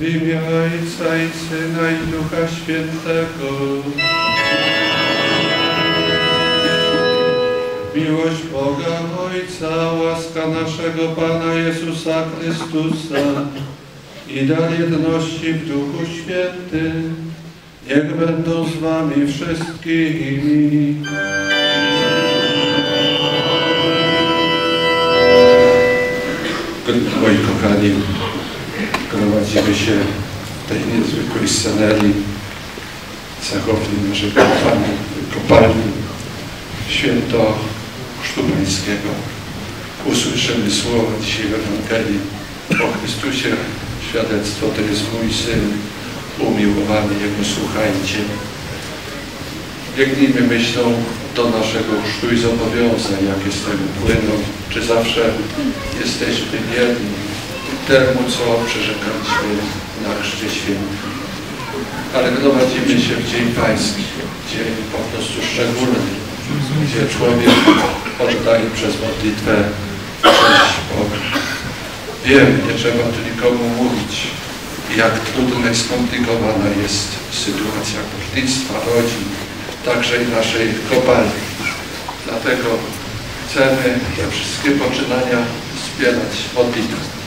imię Ojca i Syna i Ducha Świętego. Miłość Boga Ojca, łaska naszego Pana Jezusa Chrystusa i dar jedności w Duchu Świętym, niech będą z wami wszystkimi. Moi kochani, gromadzimy się w tej niezwykłej scenerii cechowni naszej kopalni, kopalni święto Chrztu Pańskiego. Usłyszymy słowa dzisiaj w Ewangelii o Chrystusie. Świadectwo to jest mój Syn umiłowany, Jego słuchajcie. Biegnijmy myślą do naszego chrztu i zobowiązań, jakie z tego płyną. Czy zawsze jesteśmy wierni temu, co przyrzekaliśmy na chrzcie świętym. Ale gromadzimy się w Dzień Pański, dzień po prostu szczególny, gdzie człowiek oddaje przez modlitwę cześć Bogu. Wiem, nie trzeba tu nikomu mówić, jak trudna i skomplikowana jest sytuacja górnictwa, rodzin, także i naszej kopalni. Dlatego chcemy te wszystkie poczynania wspierać modlitwą.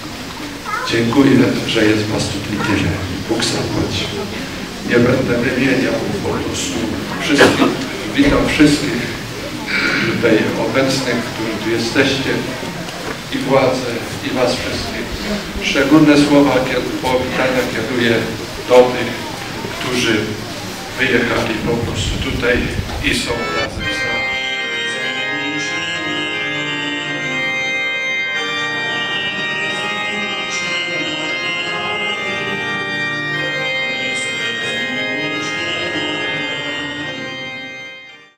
Dziękuję, że jest Was tutaj tyle. Bóg zapłaci. Nie będę wymieniał po prostu wszystkich. Witam wszystkich tutaj obecnych, którzy tu jesteście i władze, i Was wszystkich. Szczególne słowa powitania kieruję do tych, którzy wyjechali po prostu tutaj i są razem.